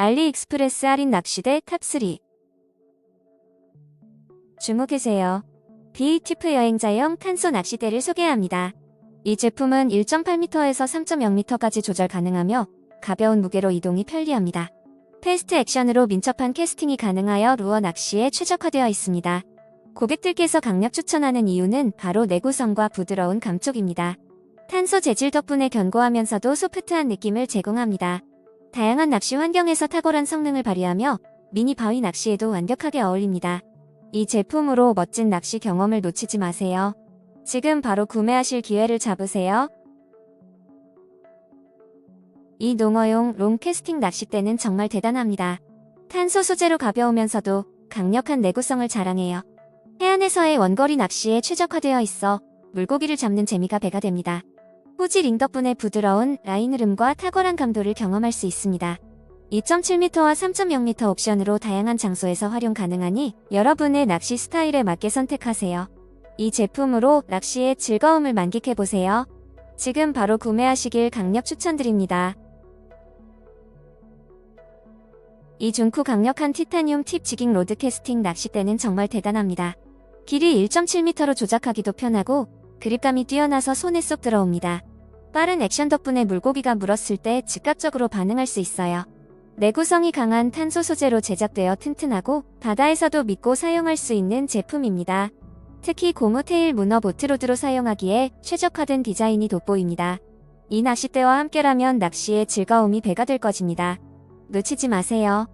알리익스프레스 할인 낚시대 탑3 주목해세요. 비티프 여행자용 탄소 낚시대를 소개합니다. 이 제품은 1.8m에서 3.0m까지 조절 가능하며 가벼운 무게로 이동이 편리합니다. 패스트 액션으로 민첩한 캐스팅이 가능하여 루어 낚시에 최적화되어 있습니다. 고객들께서 강력 추천하는 이유는 바로 내구성과 부드러운 감촉입니다. 탄소 재질 덕분에 견고하면서도 소프트한 느낌을 제공합니다. 다양한 낚시 환경에서 탁월한 성능을 발휘하며 미니 바위 낚시에도 완벽하게 어울립니다. 이 제품으로 멋진 낚시 경험을 놓치지 마세요. 지금 바로 구매하실 기회를 잡으세요. 이 농어용 롱캐스팅 낚싯대는 정말 대단합니다. 탄소 소재로 가벼우면서도 강력한 내구성을 자랑해요. 해안에서의 원거리 낚시에 최적화되어 있어 물고기를 잡는 재미가 배가 됩니다. 후지 링 덕분에 부드러운 라인 흐름과 탁월한 감도를 경험할 수 있습니다. 2.7m와 3.0m 옵션으로 다양한 장소에서 활용 가능하니 여러분의 낚시 스타일에 맞게 선택하세요. 이 제품으로 낚시의 즐거움을 만끽해보세요. 지금 바로 구매하시길 강력 추천드립니다. 이 중쿠 강력한 티타늄 팁 지깅 로드 캐스팅 낚싯대는 정말 대단합니다. 길이 1.7m로 조작하기도 편하고 그립감이 뛰어나서 손에 쏙 들어옵니다. 빠른 액션 덕분에 물고기가 물었을 때 즉각적으로 반응할 수 있어요. 내구성이 강한 탄소 소재로 제작되어 튼튼하고 바다에서도 믿고 사용할 수 있는 제품입니다. 특히 고무 테일 문어 보트로드로 사용하기에 최적화된 디자인이 돋보입니다. 이 낚싯대와 함께라면 낚시의 즐거움이 배가 될 것입니다. 놓치지 마세요.